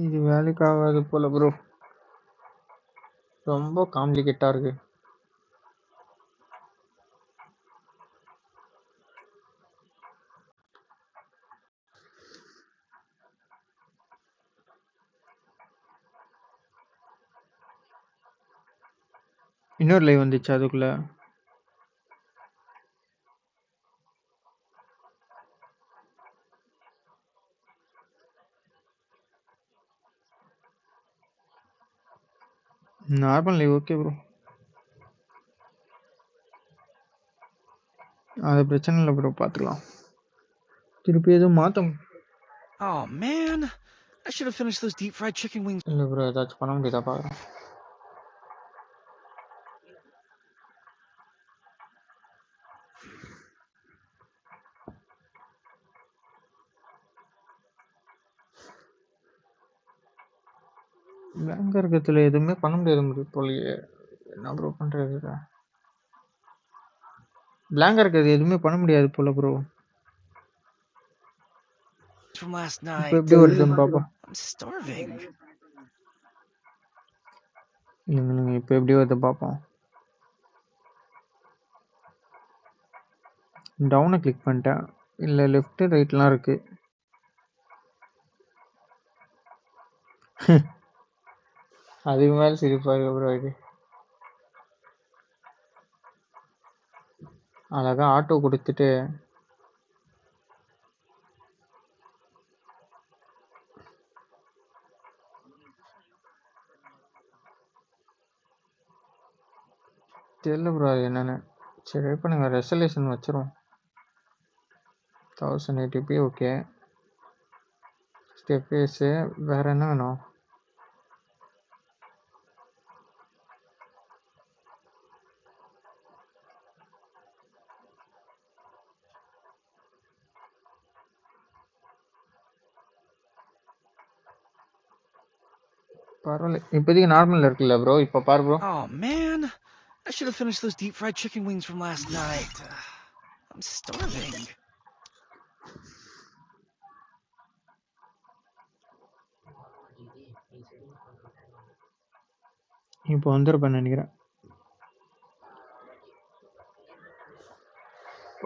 இது வேலைக்கு ஆகாது போல ப்ரோ ரொம்ப காம்ப்ளிகேட்டா இருக்கு. இன்னொரு லைவ் வந்துச்சு அதுக்குள்ள. நார்மல் லைவ் ஓகே ப்ரோ அது பிரச்சனை இல்லை ப்ரோ பார்த்துக்கலாம் திருப்பி எதுவும் மாற்ற Oh man, I should have finished those deep fried chicken wings. இல்லை ப்ரோ ஏதாச்சும் பண்ண முடியுதா பார்க்குறேன் பேங்க் இருக்கிறதுல எதுவுமே பண்ண முடியாது ப்ரோ போலயே என்ன ப்ரோ பண்ணுறது பிளாங்கா இருக்கிறது எதுவுமே பண்ண முடியாது போல ப்ரோ இப்போ. எப்படி வருதுன்னு பார்ப்போம். இல்லைங்க இல்லைங்க இப்போ எப்படி வருது பார்ப்போம் டவுனை கிளிக் பண்ணிட்டேன். இல்லை லெஃப்ட்டு ரைட்லாம் இருக்கு. அதுக்கு மேலே சிரிப்பா இருக்கு ப்ரோ இது. அழகா ஆட்டோ கொடுத்துட்டு தெரியல ப்ரோ அது என்னென்னு. சரி வெயிட் பண்ணுங்க. ரெசல்யூஷன் வச்சிரும் தௌசண்ட் எயிட்டிபி ஓகே ஸ்டெப் வேறு என்ன வேணும்? பரவாயில்ல. இப்போதைக்கு நார்மலில் இருக்குல்ல ப்ரோ இப்போ பாரு bro Oh man, I should have finished those deep fried chicken wings from last night. I'm starving. இப்போ வந்துருப்பேன் நினைக்கிறேன்.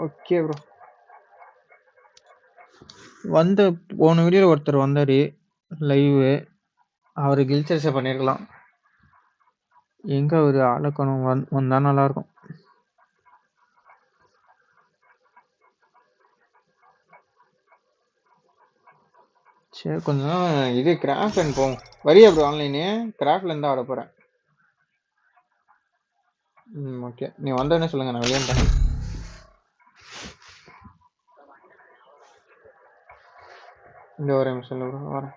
ஓகே ப்ரோ வந்த போன வீடியோவில் ஒருத்தர் வந்தார். லைவு அவர் கில்ச்சர்ஸை பண்ணியிருக்கலாம் எங்கே அவர் அளக்கணும் வந் வந்தால் நல்லாயிருக்கும். சரி கொஞ்ச இது கிராஃப்ட் போவோம் வரியா ப்ரோ ஆன்லைனு கிராஃப்ட்ல இருந்தா ஆட போகிறேன் ம் ஓகே நீ வந்தோடனே சொல்லுங்க நான் வெளியே வந்துட்டேன் இந்த ஒரு நிமிஷம் ப்ரோ வரேன்.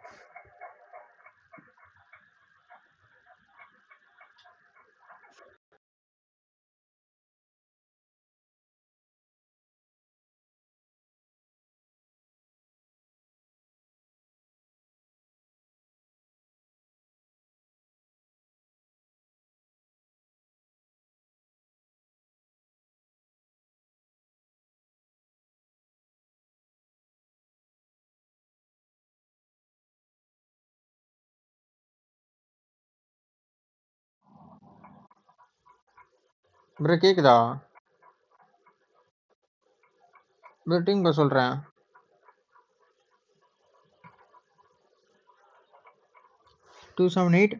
ப்ரோ கேக்குதா? ப்ரோ டீம் ப்ரோ சொல்கிறேன் two seven eight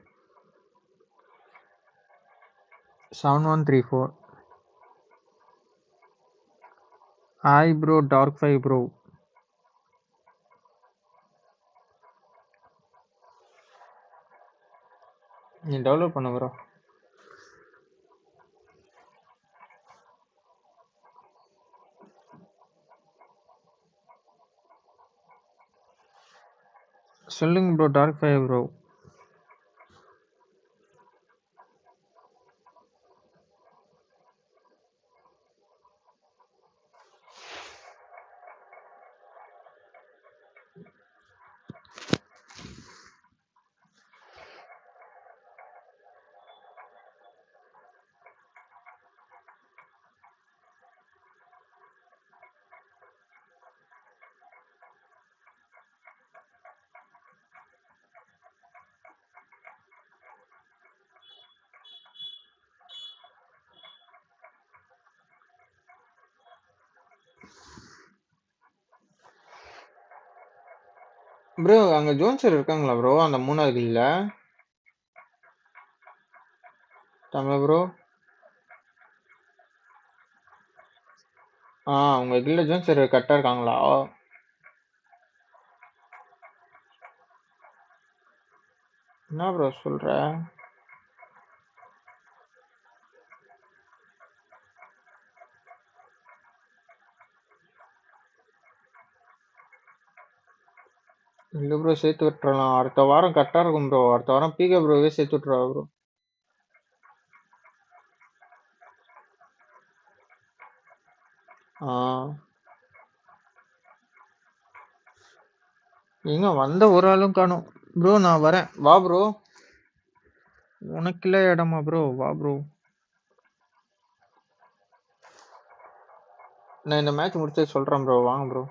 seven one three four hi bro dark five bro நீ டெவலப் பண்ண ப்ரோ சொல்லுங்கள் bro dark five bro bro அங்க ஜோன் சார் இருக்காங்களா ப்ரோ அந்த மூணாவது கில்ல. தமிழ ப்ரோ ஆ உங்க கில்ல ஜோன்சர் கரெக்டா இருக்காங்களா? என்ன ப்ரோ சொல்ற? இல்ல ப்ரோ சேர்த்து விட்டுறலாம். அடுத்த வாரம் கரெக்டாக இருக்கும் ப்ரோ அடுத்த வாரம் பிகே ப்ரோவே சேர்த்து விட்டுருவா ப்ரோ ஆ. எங்க வந்த ஒரு ஆளும் காணும். ப்ரோ நான் வரேன். வா ப்ரோ உனக்குள்ள இடமா ப்ரோ வா ப்ரோ நான் இந்த மேட்ச் முடிச்சது சொல்றேன் ப்ரோ வாங்க ப்ரோ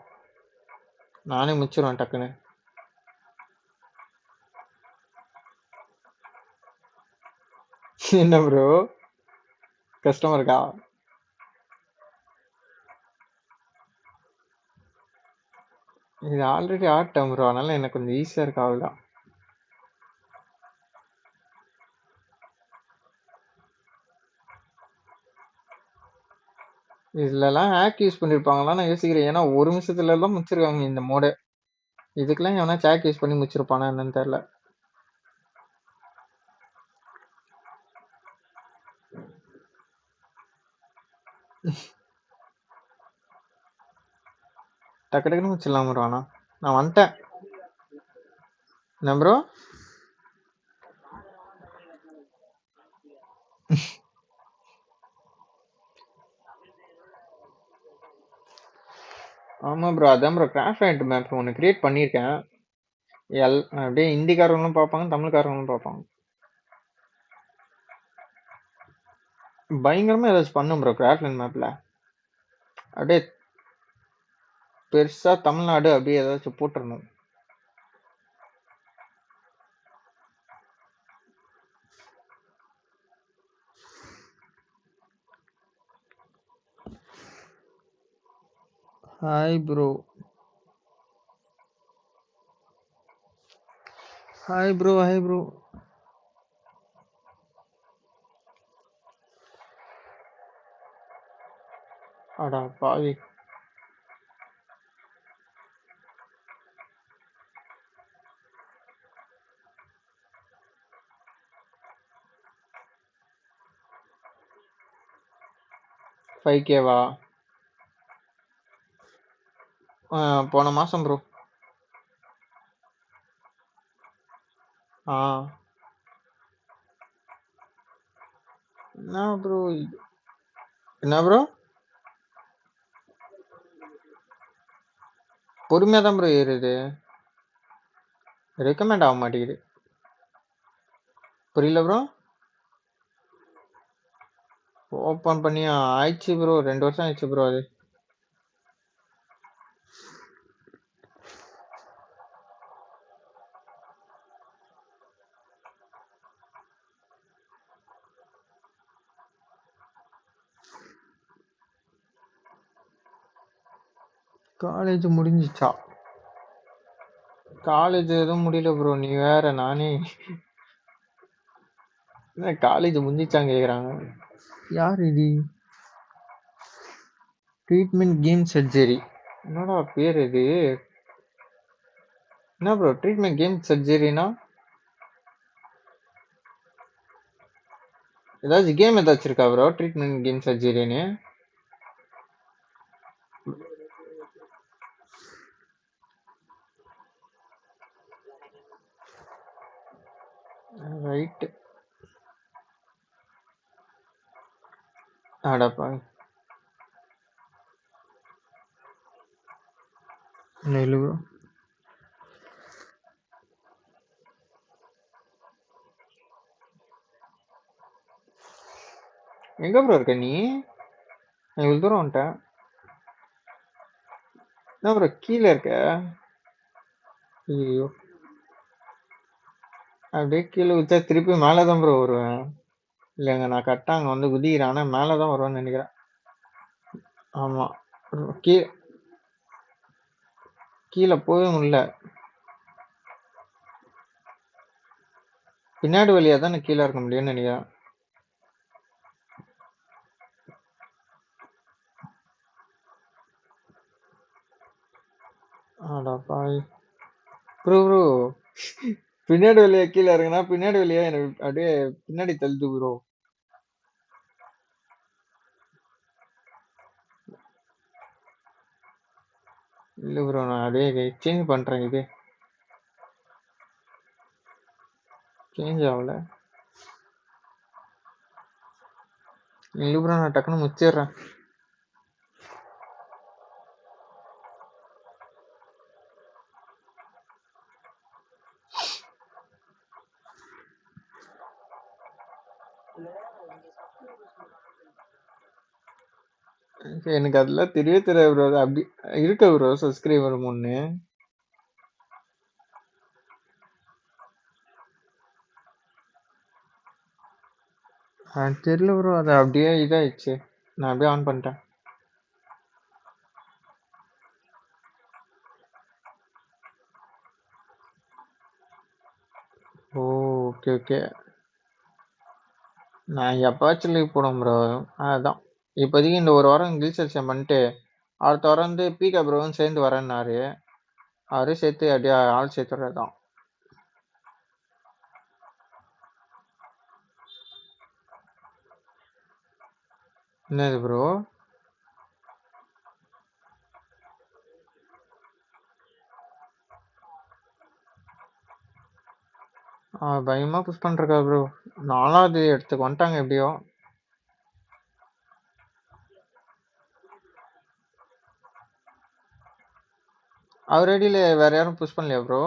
நானே முடிச்சிருவேன் டக்குன்னு. என்ன ப்ரோ கஷ்டமா இருக்கா? இது ஆல்ரெடி ஆட்டம் ப்ரோ அதனால எனக்கு கொஞ்சம் ஈஸியா இருக்கு அவ்வளவுதான். இதுலலாம் ஹேக் யூஸ் பண்ணிருப்பாங்களா நான் யோசிக்கிறேன். ஏன்னா ஒரு நிமிஷத்துல எல்லாம் முடிச்சிருக்காங்க இந்த மோடு இதுக்கெல்லாம் எவனா ஹேக் யூஸ் பண்ணி முடிச்சிருப்பானா என்னன்னு தெரியல. டக்கு டக்குன்னு முடிச்சிடலாம் ப்ரோ ஆனால் நான் வந்துட்டேன். என்ன ப்ரோ ஆமாம் ப்ரோ அதான் ப்ரோ கிராஃப்ட் ஆயிட்டு மேப் ஒன்று கிரியேட் பண்ணியிருக்கேன். எல் அப்படியே ஹிந்திக்காரங்களும் பார்ப்பாங்க தமிழ்காரங்களும் பார்ப்பாங்க. பயங்கரமா ஏதாச்சும் பண்ணும் ப்ரோ கிராஃப்ட்லேண்ட் மேப்ல அப்படியே பெருசா தமிழ்நாடு அப்படியே ஏதாச்சும் போட்டுறணும். Hi bro hi bro hi bro அடா பாவி. ஃபைவ் கேவா போன மாதம் ப்ரோ ஆ. என்ன ப்ரோ என்ன ப்ரோ பொறுமையாக தான் ப்ரோ ஏறுது. ரெக்கமெண்ட் ஆக மாட்டேங்குது. புரியல ப்ரோ ஓப்பன் பண்ணி ஆயிடுச்சு ப்ரோ ரெண்டு வருஷம் ஆயிடுச்சு ப்ரோ அது. காலேஜ் முடிஞ்சிச்சா? காலேஜ் எதுவும் முடியல ப்ரோ நீ வேற நானே. என்ன காலேஜ் முடிஞ்சிச்சான்னு கேக்குறாங்க. யார் இது? ட்ரீட்மெண்ட் கேம் சர்ஜரி என்னடா பேர் இது? என்ன ப்ரோ ட்ரீட்மெண்ட் கேம் சர்ஜரினா ஏதாச்சும் கேம் ஏதாச்சும் இருக்கா ப்ரோ ட்ரீட்மெண்ட் கேம் சர்ஜரின்னு ரைட்டு அடப்பா இல்லை எங்க ப்ரோ இருக்க நீ? நான் இவ்வளோ தூரம் வந்துட்டேன். என்ன ப்ரோ கீழே இருக்க? ஐயோ அப்படியே கீழே வச்சா திருப்பி மேலே தான் ப்ரோ வருவேன். இல்லைங்க நான் கரெக்டாக அங்கே வந்து குதிக்கிறேன். ஆனால் மேலே தான் வருவேன்னு நினைக்கிறேன். ஆமாம் கீழே கீழே போகவே முடியல. பின்னாடி வழியா தான் நான் கீழே இருக்க முடியும்னு நினைக்கிறேன். ஆடா ப்ரோ ப்ரோ பின்னாடி வழியா கீழே இறங்குனா பின்னாடி வழியா எனக்கு அப்படியே பின்னாடி தள்ளுது ப்ரோ இல்ல ப்ரோ நான் அப்படியே சேஞ்ச் பண்றேன் இது. சேஞ்ச் ஆகல. இல்ல ப்ரோ நான் டக்குன்னு முச்சிடுறேன் எனக்கு அதெல்லாம் தெரியவே தெரியாது ப்ரோ அப்படி இருக்க ப்ரோ சப்ஸ்கிரைபர் ஒன்று தெரியல ப்ரோ அது அப்படியே இதாயிடுச்சு. நான் அப்படியே ஆன் பண்ணிட்டேன். ஓ ஓகே ஓகே நான் எப்பாச்சும் லீவ் போடுவேன் ப்ரோ அதுதான் இப்போதைக்கு இந்த ஒரு வாரம் கில் செலெக்ஷன் பண்ணிட்டு அடுத்த வாரம் வந்து பீகா ப்ரோவும் சேர்ந்து வரேன்னாரு. அவரே சேர்த்து அப்படியே ஆள் சேர்த்து தான் என்னது ப்ரோ ஆ பயமா புஷ் பண்றக்கா ப்ரோ நாலாவது இடத்துக்கு வந்துட்டாங்க எப்படியோ. அவர் ஐடியில் வேற யாரும் புஷ் பண்ணலையா ப்ரோ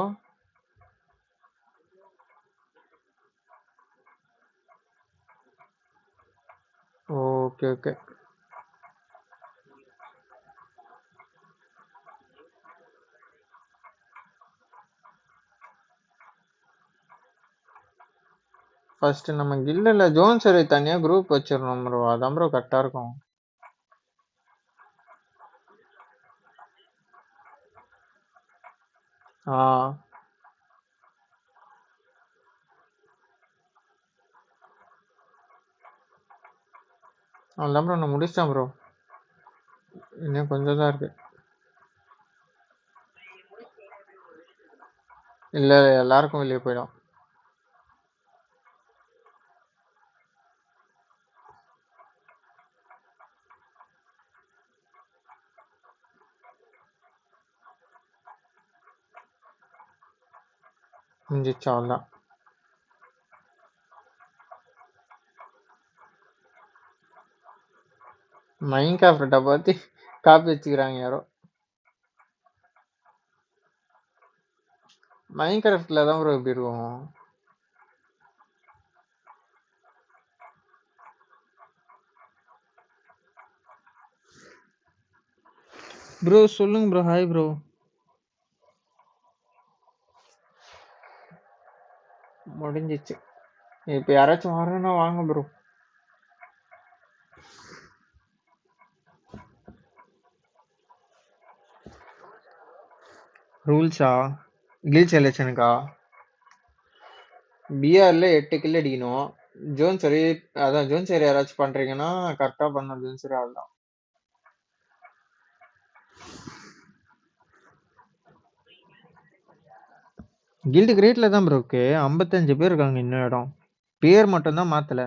ஓகே ஓகே ஃபர்ஸ்ட் நம்ம கில்லில் ஜோன் சரி தனியாக குரூப் வச்சிடணும் ப்ரோ அதான் ப்ரோ கரெக்டாக இருக்கும். ஆ. அதான் ப்ரோ நான் முடிச்சிட்டேன் ப்ரோ இன்னும் கொஞ்சம் தான் இருக்கு. இல்ல எல்லாருக்கும் வெளியே போயிடும். முடிஞ்சிச்சு அவ்வளோதான் மைன் கிராஃப்டை பார்த்து காப்பி வச்சுக்கிறாங்க யாரோ. மைன் கிராஃப்டில் தான் ப்ரோ இப்படி இருக்கும்? ப்ரோ சொல்லுங்க ப்ரோ ஹாய் ப்ரோ முடிஞ்சிச்சு. இப்போ யாராச்சும் வரணும்னா வாங்க ப்ரோ ரூல்ஸா? கில் செலெக்ஷனுக்கா பிஆர்ல எட்டு கில் அடிக்கணும். ஜோன் சரி அதான் ஜோன் சரி யாராச்சும் பண்றீங்கன்னா கரெக்டா பண்ணணும். ஜோன் சரி ஆள் தான் கில்டு கிரேட்ல தான் ப்ரோ இருக்கு. ஐம்பத்தஞ்சு பேர் இருக்காங்க இன்னும் இடம். பேர் மட்டும் தான் மாத்தல.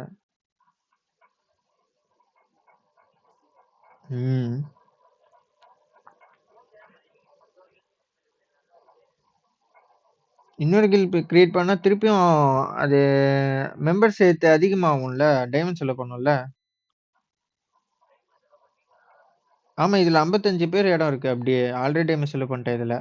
ம். இன்னொரு கில் கிரியேட் பண்ணா திருப்பியும் அது மெம்பர் சேர்த்து அதிகமாகும்ல டைமண்ட் செலவு பண்ணும்ல ஆமா இதுல 55 பேர் இடம் இருக்கு அப்படியே. ஆல்ரெடி டைமண்ட் செலவு பண்ணிட்டேன் இதுல.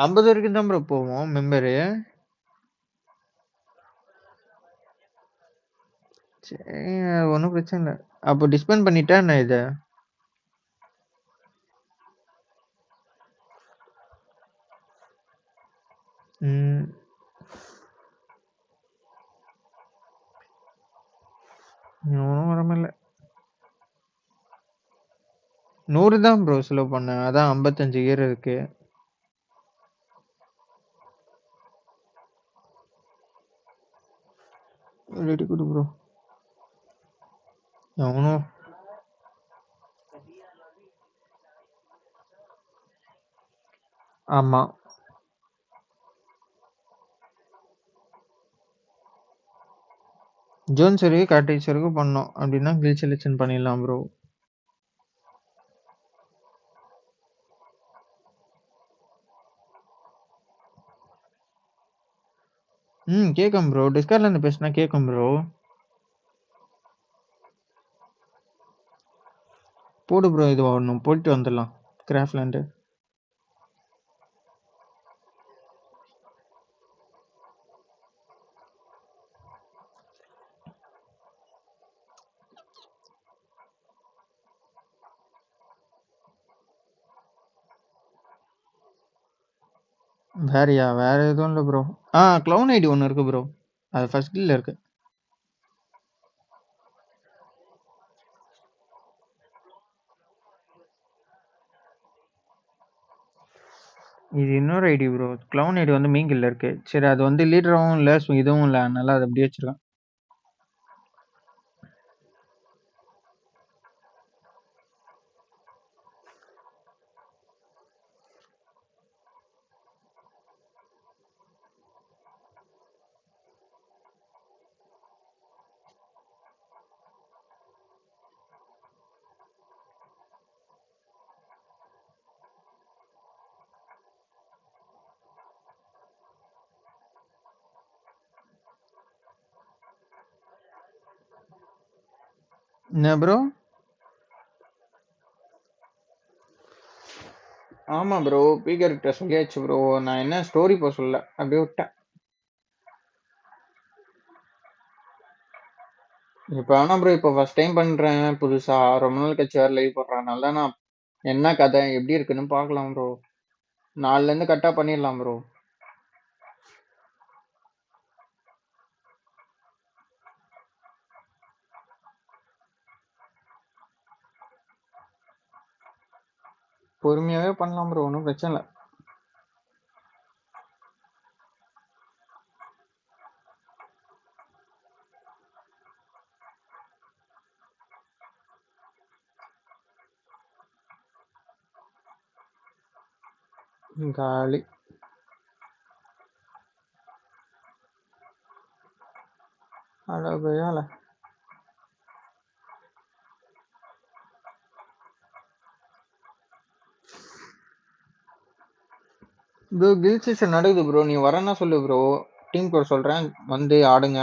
ஐம்பது வரைக்கும் தான் ப்ரோ போவோம் மெம்பரு சரி ஒன்றும் பிரச்சனை இல்லை. அப்போ டிஸ்பெண்ட் பண்ணிட்டா என்ன இதை? ஒன்றும் வரமில்ல நூறு தான் ப்ரோ செலவு பண்ணேன் அதான் ஐம்பத்தஞ்சு இயர் இருக்குது ரெடி கொடு ப்ரோ அவனும் ஆமா. ஜோன் சரி காட்டேச்சருக்கு பண்ணோம். அப்படின்னா கில் செலெக்ஷன் பண்ணிடலாம் ப்ரோ ம் கேட்கும் ப்ரோ டிஸ்கார்ட்ல இருந்து பேசினா கேட்கும் ப்ரோ போடு ப்ரோ இது ஒன்றும் போயிட்டு வந்துடலாம். கிராஃப்ட்லேண்டு வேறயா? வேற எதுவும் இல்லை ப்ரோ ஆ க்ளவுன் ஐடி ஒன்று இருக்கு ப்ரோ அது ஃபர்ஸ்ட் கில்ல இருக்கு. இது இன்னொரு ஐடி ப்ரோ க்ளவுன் ஐடி வந்து மீங்கில் கில்ல இருக்கு. சரி அது வந்து லீடராகவும் இல்லை ஸோ இதுவும் இல்லை. அதனால அதை அப்படியே வச்சிருக்கேன். என்ன ப்ரோ ஆமாம் ப்ரோ பீக்கர் கிட்ட சொல்லியாச்சு ப்ரோ நான் என்ன ஸ்டோரி போக சொல்ல? அப்படியே விட்டேன். இப்போ வேணாம் ப்ரோ இப்போ ஃபர்ஸ்ட் டைம் பண்ணுறேன் புதுசாக ரொம்ப நாள் கழிச்சு வேறு லைவ் போடுறேன். நான் என்ன கதை எப்படி இருக்குன்னு பார்க்கலாம் ப்ரோ நாலுலேருந்து கரெக்டாக பண்ணிடலாம் ப்ரோ பொறுமையாவே பண்ணலாம் ப்ரோ ஒன்றும் பிரச்சனை இல்லை. காலி. அழகையால ப்ரோ கில் சீசன் நடக்குது ப்ரோ நீ வரேன்னா சொல்லு ப்ரோ டீம் கோட் சொல்றேன். வந்து ஆடுங்க.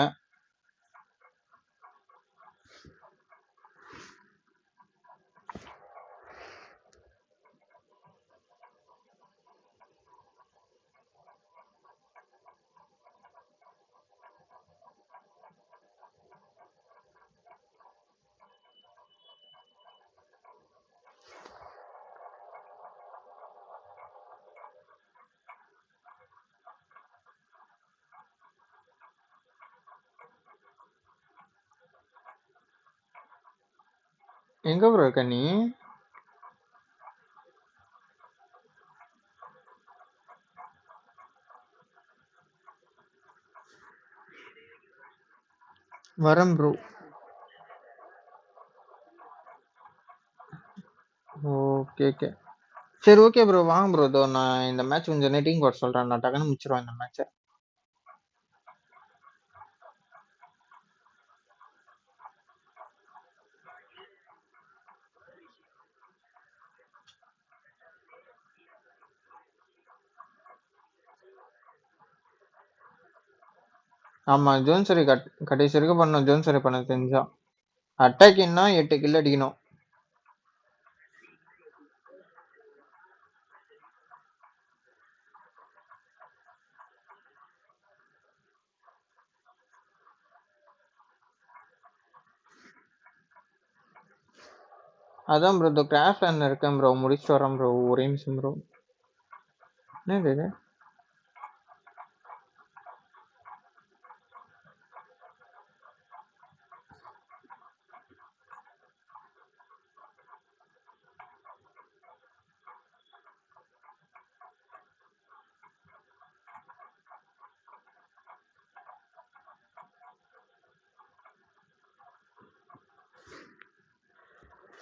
எங்க ப்ரோ இருக்க நீ? வரம் ப்ரோ ஓகே ஓகே சரி ஓகே ப்ரோ வாங்க ப்ரோ இதோ நான் இந்த மேட்ச் கொஞ்சம் நெட்டிங் போட சொல்கிறேன் நான் டக்குன்னு முடிச்சிருவேன் இந்த மேட்ச்சை ஆமா ஜோன்சரி கட் கடைசி வரைக்கும் பண்ணணும் ஜோன்சரி பண்ண தெரிஞ்சா. அட்டாக்கின்னா எட்டு கில் அடிக்கணும். அதான் ப்ரோ இந்த கிராஃப்ட் ரன் இருக்கேன் ப்ரோ முடிச்சுட்டு வரேன் ப்ரோ ஒரே நிமிஷம் ப்ரோ என்னது இது?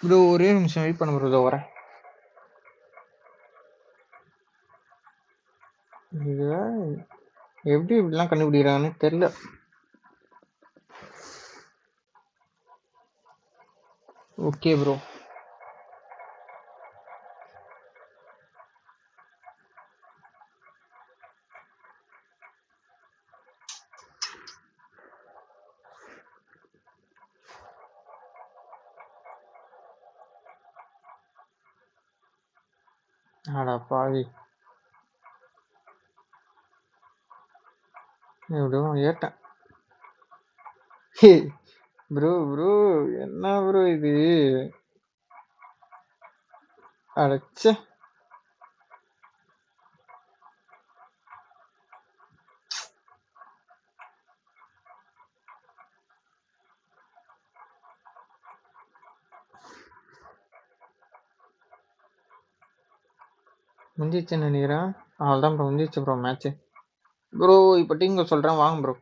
ப்ரோ ஒரே நிமிஷம் வெயிட் பண்ண ப்ரோ இதோ வரேன். இது எப்படி இப்படிலாம் கண்டுபிடிக்கிறாங்கன்னு தெரியல. Okay bro. அட பாவி. எப்படியோ ஏட்டேன் ப்ரோ ப்ரோ என்ன ப்ரோ இது? அடச்சே முடிஞ்சிச்சுன்னு நினைக்கிறேன் அவ்வளோதான் ப்ரோ முந்திச்சு ப்ரோ மேட்ச்சு ப்ரோ இப்போ டீம்ல சொல்கிறேன் வாங்க ப்ரோ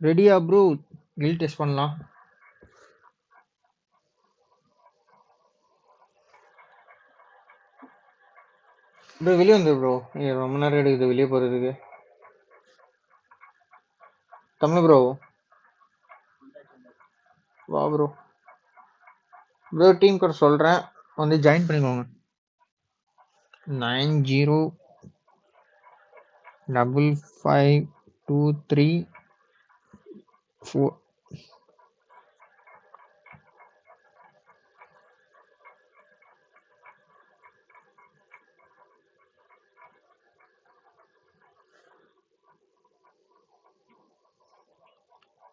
ரெடியா ப்ரோ கில் டெஸ்ட் பண்ணலாம். ப்ரோ வெளியே வந்து ப்ரோ ரொம்ப நேரம் எடுக்குது வெளியே போகிறதுக்கு தமிழ் ப்ரோ வா ப்ரோ ப்ளூ டீம் கூட சொல்கிறேன் வந்து ஜாயின் பண்ணிக்கோங்க. Nine zero double five two three four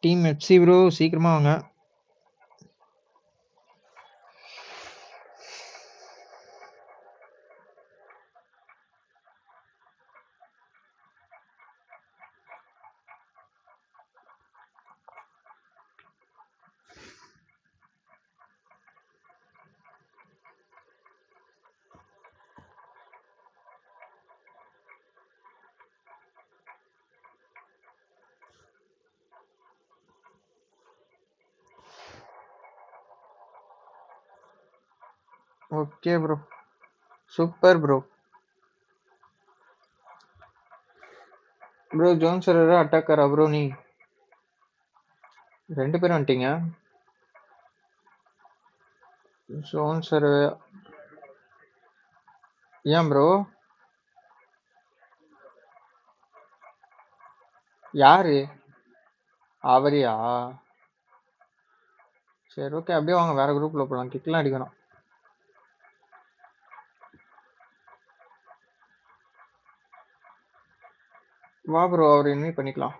team FC bro சீக்கிரமாக வாங்க. Okay bro super bro bro John sharara அட்டாக்கரா ப்ரோ நீ? ரெண்டு பேரும் வந்துட்டீங்க. ஜோன் சர் ஏன் ப்ரோ யாரு? அவரியா? சரி ஓகே அப்படியே வாங்க. வேற குரூப்ல போகலாம் கிக்லாம் அடிக்கணும். வா ப்ரோ அவர் இன்வைட் பண்ணிக்கலாம்.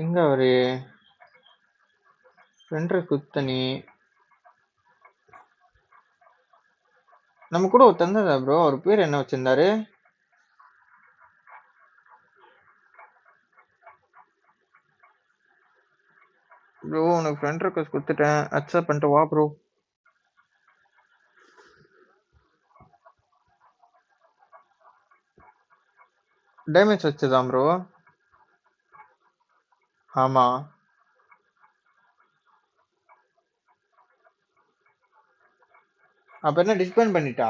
எங்க அவரு? ஃப்ரெண்ட் குத்தனி. நம்ம கூட ஒரு தந்ததா ப்ரோ அவர் பேர் என்ன வச்சிருந்தாரு? ப்ரோ உனக்கு ஃப்ரெண்ட் ரெக்வஸ்ட் கொடுத்துட்டேன். அக்செப்ட் பண்ணிட்டு வா ப்ரோ டேமேஜ் வச்சுதான் ப்ரோ ஆமா. அப்ப என்ன டிஸ்பேண்ட் பண்ணிட்டா?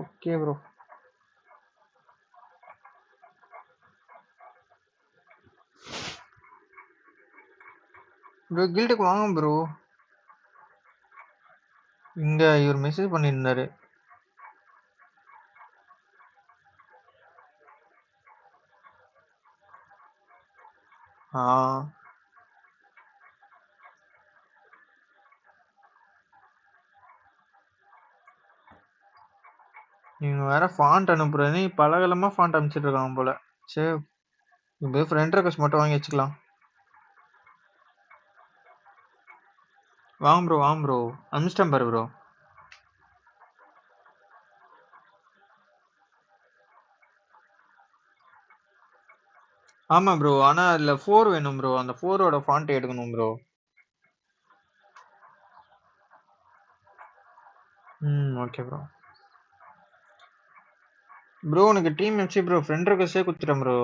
ஓகே ப்ரோ ப்ரோ கில்டுக்கு வாங்க ப்ரோ இங்க இவர் மெசேஜ் பண்ணியிருந்தாரு. ஆ. இவங்க வேற ஃபாண்ட் அனுப்புறேன்னு பலகலமா ஃபாண்ட் அனுப்பிச்சிட்டு இருக்காங்க போல. சரி இப்போ ஃப்ரெண்ட் ரெக்வஸ்ட் மட்டும் வாங்கி வச்சுக்கலாம். வாங்க ப்ரோ வாங்க ப்ரோ அனுப்பிச்சிட்டேன் பாரு ப்ரோ ஆமாம் ப்ரோ ஆனால் அதில் ஃபோர் வேணும் ப்ரோ அந்த ஃபோரோட ஃபாண்ட் எடுக்கணும் ப்ரோ ம். Okay bro. ப்ரோ உனக்கு டீம் எஃப்சி ப்ரோ ஃப்ரெண்ட் ரிக்வெஸ்ட்டே கொடுத்துட்டேன் ப்ரோ.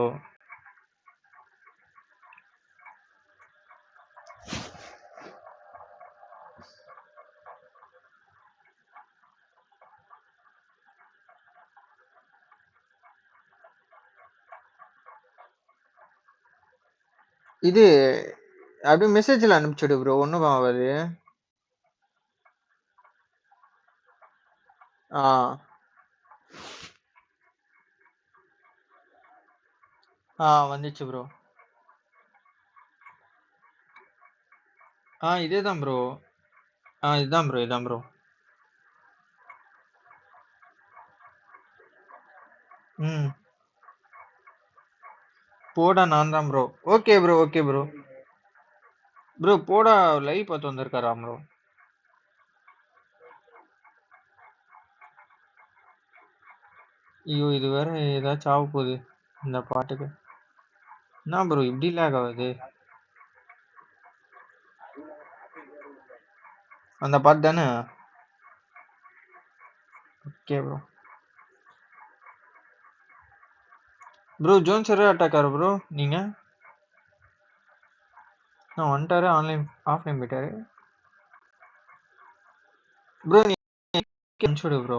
இது அப்படியே மெசேஜ்ல அனுப்பிச்சுடு ப்ரோ. ஒன்றும் ஆவாது. ஆ. ஆ வந்துச்சு ப்ரோ. ஆ இதே தான் ப்ரோ. ஆ இதுதான் ப்ரோ, இதான் ப்ரோ. ம். போடா நான் தான் bro. Okay bro, okay bro. Bro போடா லைவ் பார்த்து வந்திருக்காராம் ப்ரோ. ஐயோ! இது வேற ஏதாச்சும் ஆக போகுது. இந்த பாட்டுக்கு. என்ன ப்ரோ இப்படி லேக் ஆகுது? அந்த பாட்டு தானே? Okay bro. Bro John server அட்டாக்காரா bro நீங்க? நான் வந்துட்டாரு ஆன்லைன் ஆஃப்லைன் போயிட்டாரு. ப்ரோ நீ ப்ரோ.